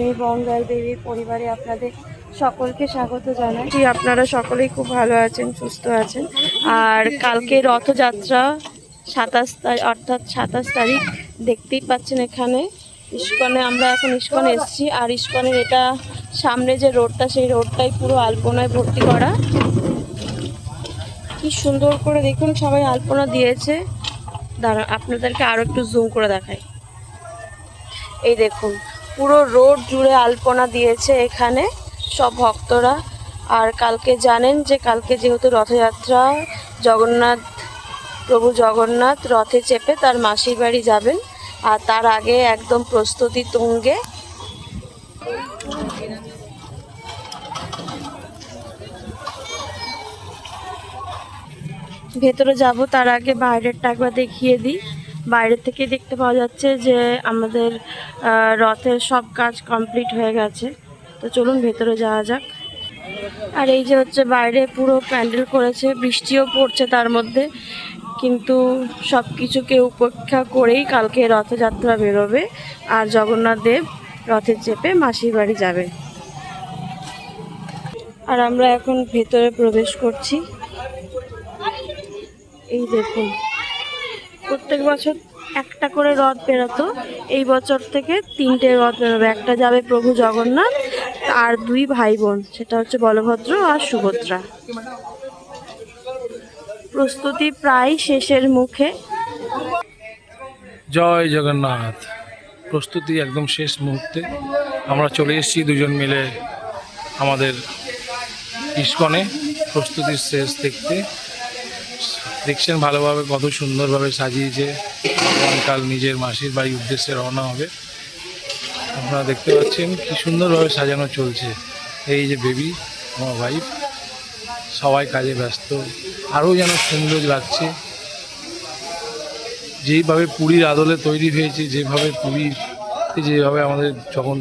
এই পরিবারে আপনাদের সকলকে স্বাগত জানাই। আপনারা সকলেই খুব ভালো আছেন, সুস্থ আছেন। আর কালকে রথযাত্রা সাতাশ তারিখ, অর্থাৎ সাতাশ তারিখ দেখতেই পাচ্ছেন এখানে। ইস্কনে আমরা এখন ইস্কনে এসেছি, আর ইস্কনের এটা সামনে যে রোডটা, সেই রোডটাই পুরো আলপনায় ভর্তি করা। কি সুন্দর করে দেখুন, সবাই আলপনা দিয়েছে। দাঁড়া আপনাদেরকে আরও একটু জুম করে দেখাই। এই দেখুন পুরো রোড জুড়ে আলপনা দিয়েছে এখানে, সব ভক্তরা। আর কালকে জানেন যে কালকে যেহেতু রথযাত্রা, জগন্নাথ, প্রভু জগন্নাথ রথে চেপে তার মাসির বাড়ি যাবেন, আর তার আগে একদম প্রস্তুতি তুঙ্গে। ভেতরে যাব, তার আগে বাইরেরটা একবার দেখিয়ে দিই। বাইরে থেকে দেখতে পাওয়া যাচ্ছে যে আমাদের রথের সব কাজ কমপ্লিট হয়ে গেছে। তো চলুন ভেতরে যাওয়া যাক। আর এই যে হচ্ছে বাইরে পুরো প্যান্ডেল করেছে, বৃষ্টিও পড়ছে তার মধ্যে। কিন্তু সব কিছুকে উপেক্ষা করেই কালকে রথযাত্রা বেরোবে আর জগন্নাথ দেব রথে চেপে মাসির বাড়ি যাবে। আর আমরা এখন ভেতরে প্রবেশ করছি। এই দেখুন। প্রত্যেক বছর একটা করে রথ বেরোতো। এই বছর থেকে তিনটে রথ বেরোবে। একটা যাবে প্রভু জগন্নাথ, আর দুই ভাই বোন সেটা হচ্ছে বলভদ্র আর সুভদ্রা। প্রস্তুতি প্রায় শেষের মুখে। জয় জগন্নাথ। প্রস্তুতি একদম শেষ মুহূর্তে। আমরা চলে এসেছি দুজন মিলে আমাদের ইস্কনে। প্রস্তুতির শেষ দেখতে। দেখছেন ভালোভাবে কত সুন্দরভাবে সাজিয়েছে। কাল নিজের মাসির বাড়ির উদ্দেশ্যে রওনা হবে। আপনারা দেখতে পাচ্ছেন কি সুন্দরভাবে সাজানো চলছে। এই যে বেবি আমার ওয়াইফ সবাই কাজে ব্যস্ত। আরও যেন সুন্দর লাগছে। যেইভাবে পুরীর আদলে তৈরি হয়েছে, যেভাবে পুরীতে যেভাবে আমাদের যখন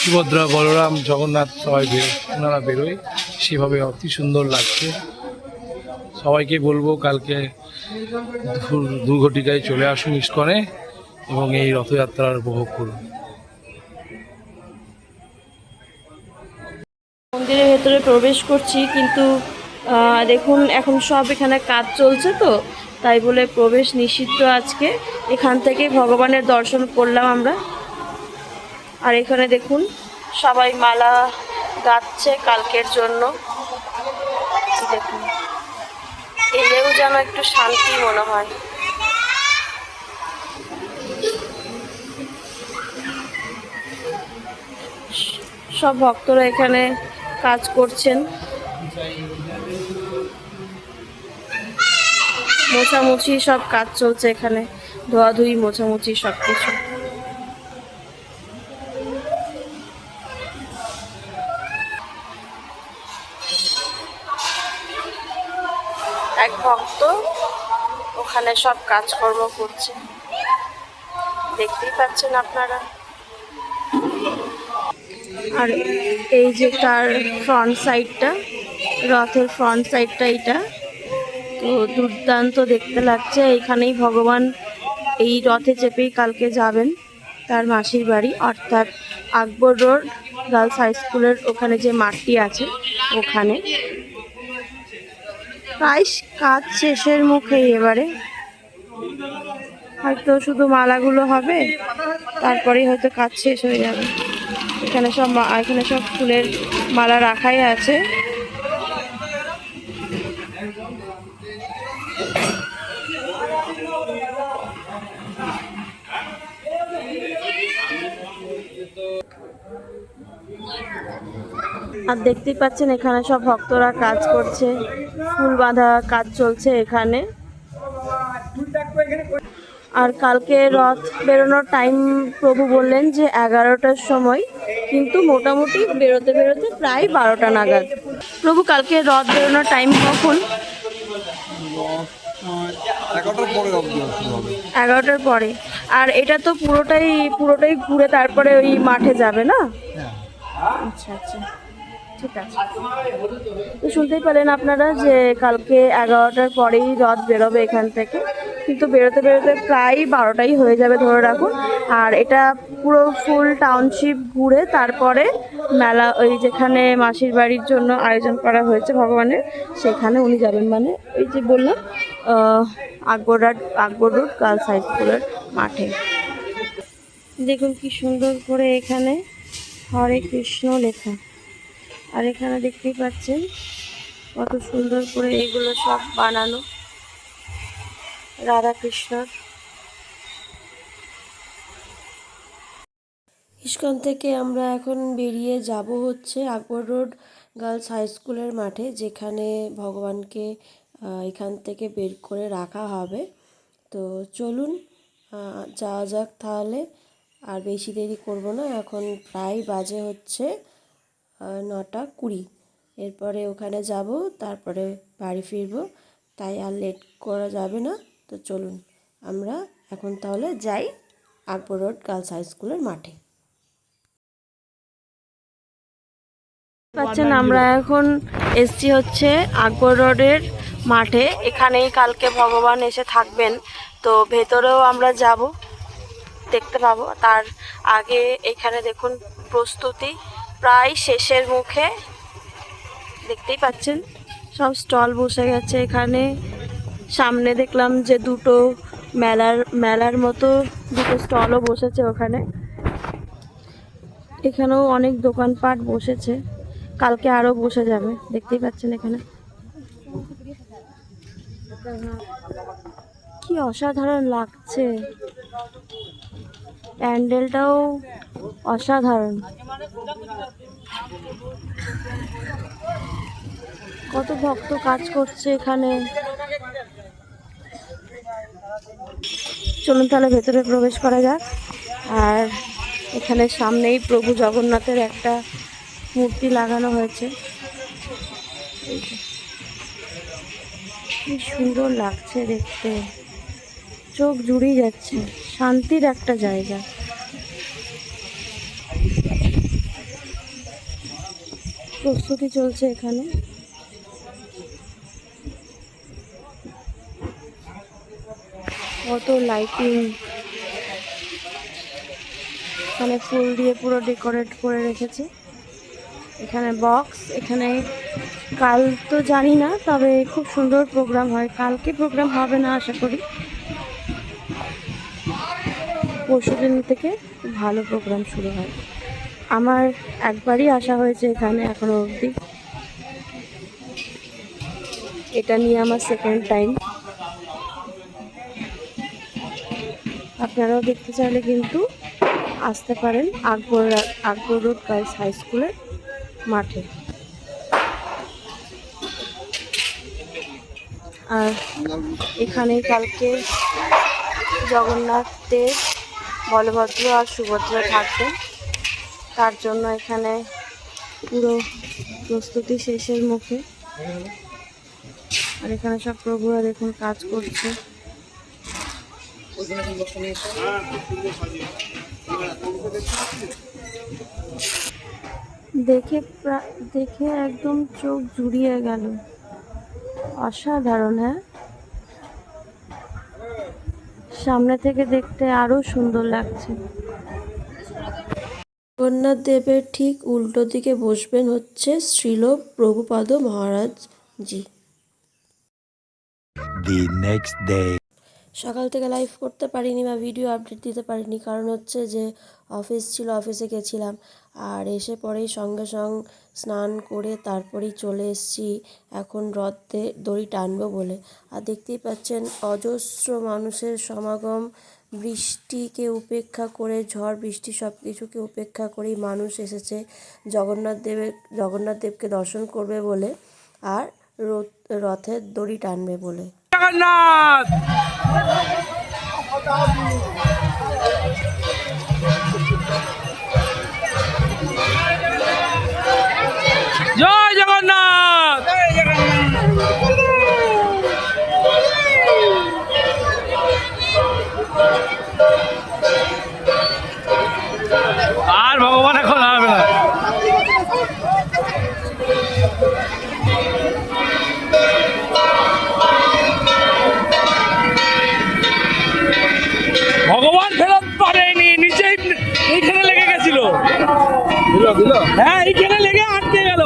সুভদ্রা বলরাম জগন্নাথ সবাই বের, ওনারা বেরোয়, সেভাবে অতি সুন্দর লাগছে। সবাইকে বলব কালকে দু- দু চলে আসুন ইস্কনে এবং এই রথযাত্রার উপভোগ করুন। মন্দিরের ভেতরে প্রবেশ করছি, কিন্তু দেখুন, এখন সব এখানে কাজ চলছে তো, তাই বলে প্রবেশ নিষিদ্ধ আজকে। এখান থেকে ভগবানের দর্শন করলাম আমরা। আর এখানে দেখুন, সবাই মালা গাচ্ছে কালকের জন্য। দেখুন। যেন একটু শান্তি মনে হয়। সব ভক্তরা এখানে কাজ করছেন। মোছামুছি সব কাজ চলছে এখানে। ধোয়াধুয়ি, মোছামুছি সব কিছু এক ভক্ত ওখানে সব কাজকর্ম করছে। দেখতেই পাচ্ছেন আপনারা। আর এই যে তার ফ্রন্ট সাইডটা রথের ফ্রন্ট সাইডটা এটা তো দুর্দান্ত দেখতে লাগছে। এইখানেই ভগবান এই রথে চেপেই কালকে যাবেন, তার মাসির বাড়ি। অর্থাৎ আকবর রোড গার্লস হাই স্কুলের ওখানে যে মাঠটি আছে, ওখানে। প্রায় কাজ শেষের মুখেই এবারে। হয়তো শুধু মালাগুলো হবে, তারপরেই হয়তো কাজ শেষ হয়ে যাবে। এখানে সব এখানে সব ফুলের মালা রাখাই আছে। আর দেখতেই পাচ্ছেন এখানে সব ভক্তরা কাজ করছে ফুল বাঁধা কাজ চলছে এখানে। আর কালকে রথ বেরোনোর টাইম প্রভু বললেন যে এগারোটার সময় কিন্তু মোটামুটি বেরোতে বেরোতে প্রায় বারোটা নাগাদ। প্রভু কালকে রথ বেরোনোর টাইম কখন? এগারোটার পরে। আর এটা তো পুরোটাই পুরোটাই ঘুরে তারপরে ওই মাঠে যাবে না? হ্যাঁ। আচ্ছা আচ্ছা। ঠিক আছে। তো শুনতেই পেলেন আপনারা যে কালকে এগারোটার পরেই রথ বেরোবে এখান থেকে। কিন্তু বেরোতে বেরোতে প্রায় বারোটাই হয়ে যাবে ধরে রাখুন। আর এটা পুরো ফুল টাউনশিপ ঘুরে তারপরে মেলা ওই যেখানে মাসির বাড়ির জন্য আয়োজন করা হয়েছে ভগবানের সেখানে উনি যাবেন। মানে ওই যে বললাম আহ, Akbarhat Akbar road girls high স্কুলের মাঠে। দেখুন কি সুন্দর করে এখানে হরে কৃষ্ণ লেখা। আর এখানে দেখতেই পাচ্ছেন কত সুন্দর করে এগুলো সব বানানো। রাধা কৃষ্ণর। ইস্কন থেকে আমরা এখন বেরিয়ে যাব হচ্ছে আকবর রোড গার্লস হাই স্কুলের মাঠে, যেখানে ভগবানকে এখান থেকে বের করে রাখা হবে। তো চলুন যাওয়া যাক তাহলে। আর বেশি দেরি করব না, এখন প্রায় বাজে হচ্ছে নটা কুড়ি। এরপরে ওখানে যাব, তারপরে বাড়ি ফিরবো। তাই আর লেট করা যাবে না, তো চলুন আমরা এখন তাহলে যাই আকবর রোড গার্লস হাই স্কুলের মাঠে। পাচ্ছেন, আমরা এখন এসছি হচ্ছে আকবর রোডের মাঠে। এখানেই কালকে ভগবান এসে থাকবেন, তো ভেতরেও আমরা যাব। দেখতে পাবো। তার আগে এখানে দেখুন প্রস্তুতি প্রায় শেষের মুখে। দেখতেই পাচ্ছেন, সব স্টল বসে গেছে এখানে। সামনে দেখলাম যে দুটো মেলার মেলার মতো দুটো স্টলও বসেছে ওখানে। এখানেও অনেক দোকানপাট বসেছে। কালকে আরও বসে যাবে, দেখতেই পাচ্ছেন এখানে। কি অসাধারণ লাগছে। প্যান্ডেলটাও অসাধারণ। কত ভক্ত কাজ করছে এখানে। চলুন তাহলে ভেতরে প্রবেশ করা যাক। আর এখানে সামনেই প্রভু জগন্নাথের একটা মূর্তি লাগানো হয়েছে। কি সুন্দর লাগছে দেখতে। চোখ জুড়িয়ে যাচ্ছে। শান্তির একটা জায়গা। প্রস্তুতি চলছে এখানে। কত লাইটিং এখানে ফুল দিয়ে পুরো ডেকোরেট করে রেখেছে। এখানে বক্স এখানে কাল তো জানি না, তবে খুব সুন্দর প্রোগ্রাম হয়। কালকে প্রোগ্রাম হবে না, আশা করি। পরশু দিন থেকে ভালো প্রোগ্রাম শুরু হয়। আমার একবারই আসা হয়েছে এখানে এখনও অবধি। এটা নিয়ে আমার সেকেন্ড টাইম আপনারাও দেখতে চাইলে কিন্তু আসতে পারেন Akbar Akbar road girls high স্কুলের মাঠে। আর এখানে কালকে জগন্নাথ দেব বলভদ্র আর সুভদ্রা থাকবেন। তার জন্য এখানে পুরো প্রস্তুতি শেষের মুখে। আর এখানে সব প্রভুরা দেখুন কাজ করছে। দেখে দেখে একদম চোখ জুড়িয়ে গেল। অসাধারণ হ্যাঁ? সামনে থেকে দেখতে আরও সুন্দর লাগছে জগন্নাথ দেবের ঠিক উল্টো দিকে বসবেন হচ্ছে শ্রীল প্রভুপাদ মহারাজ জি the next day. সকাল থেকে লাইভ করতে পারিনি বা ভিডিও আপডেট দিতে পারিনি। কারণ হচ্ছে যে অফিস ছিল অফিসে গেছিলাম। আর এসে পরেই সঙ্গে সঙ্গে স্নান করে তারপরেই চলে এসেছি। এখন রথে দড়ি টানবো বলে। আর দেখতেই পাচ্ছেন, অজস্র মানুষের সমাগম। বৃষ্টিকে উপেক্ষা করে, ঝড়, বৃষ্টি সব কিছুকে উপেক্ষা করেই মানুষ এসেছে। জগন্নাথ দেবের জগন্নাথ দেবকে দর্শন করবে বলে। আর রথ- রথের দড়ি টানবে বলে। জগন্নাথ এইখানে লেগে গেছিল। হ্যাঁ এইখানে লেগে আটকে গেল।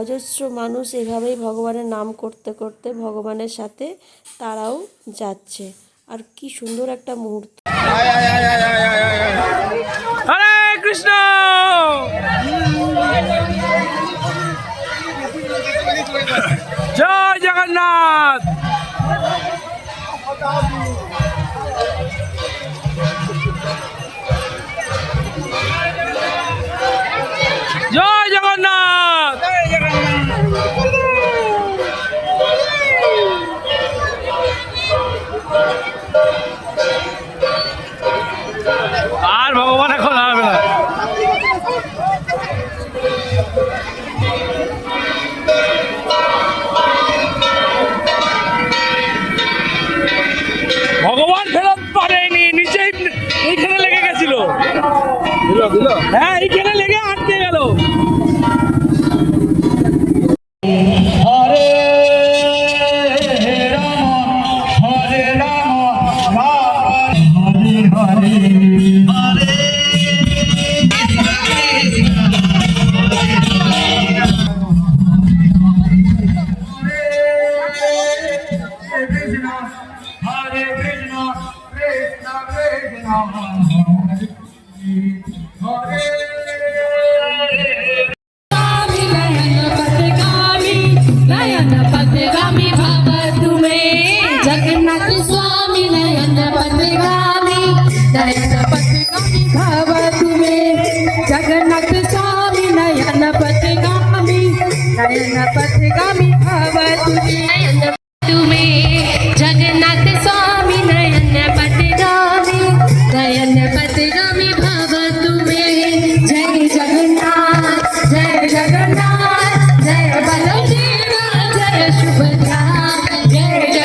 অজস্র মানুষ এভাবেই ভগবানের নাম করতে করতে ভগবানের সাথে তারাও যাচ্ছে। আর কি সুন্দর একটা মুহূর্ত। জগন্নাথ पथगामी भव तुमे नयन तुम्हें, जगन्नाथ स्वामी, नयन पथगामी नयन पथगामी भव तुम्हें। जय जगन्नाथ जय जगन्नाथ, जय बलदेव, जय सुभद्रा, जय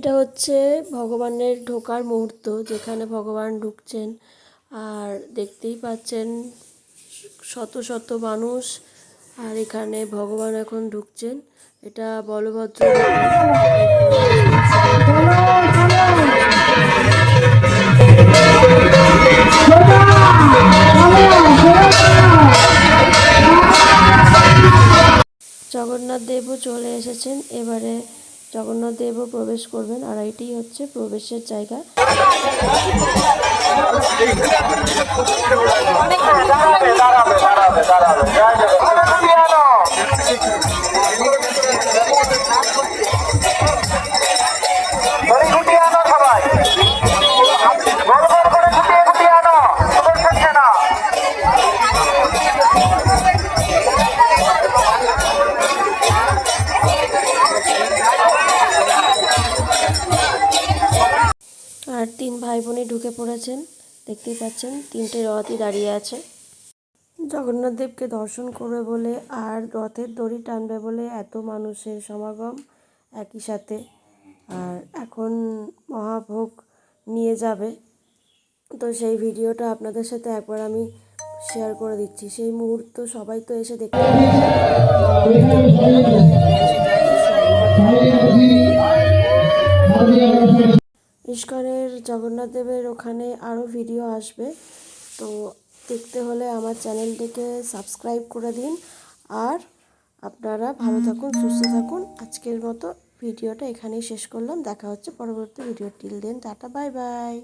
এটা হচ্ছে ভগবানের ঢোকার মুহূর্ত, যেখানে ভগবান ঢুকছেন আর দেখতেই পাচ্ছেন শত শত মানুষ আর এখানে ভগবান এখন ঢুকছেন। এটা বলভদ্র জগন্নাথ দেবও চলে এসেছেন। এবারে জগন্নাথ দেবও প্রবেশ করবেন আর এটি হচ্ছে প্রবেশের জায়গা। ঢুকে পড়েছেন। দেখতেই পাচ্ছেন, তিনটে রথই দাঁড়িয়ে আছে। জগন্নাথ দেবকে দর্শন করবে বলে আর রথের দড়ি টানবে বলে এত মানুষের সমাগম একই সাথে। আর এখন মহাভোগ নিয়ে যাবে। তো সেই ভিডিওটা আপনাদের সাথে একবার আমি শেয়ার করে দিচ্ছি। সেই মুহূর্ত সবাই তো এসে দেখতে ইস্কনের জগন্নাথ দেবের ওখানে আরও ভিডিও আসবে। তো দেখতে হলে আমার চ্যানেলটিকে সাবস্ক্রাইব করে দিন। আর আপনারা ভালো থাকুন, সুস্থ থাকুন। আজকের মতো ভিডিওটা এখানেই শেষ করলাম। দেখা হচ্ছে পরবর্তী video till then tata bye bye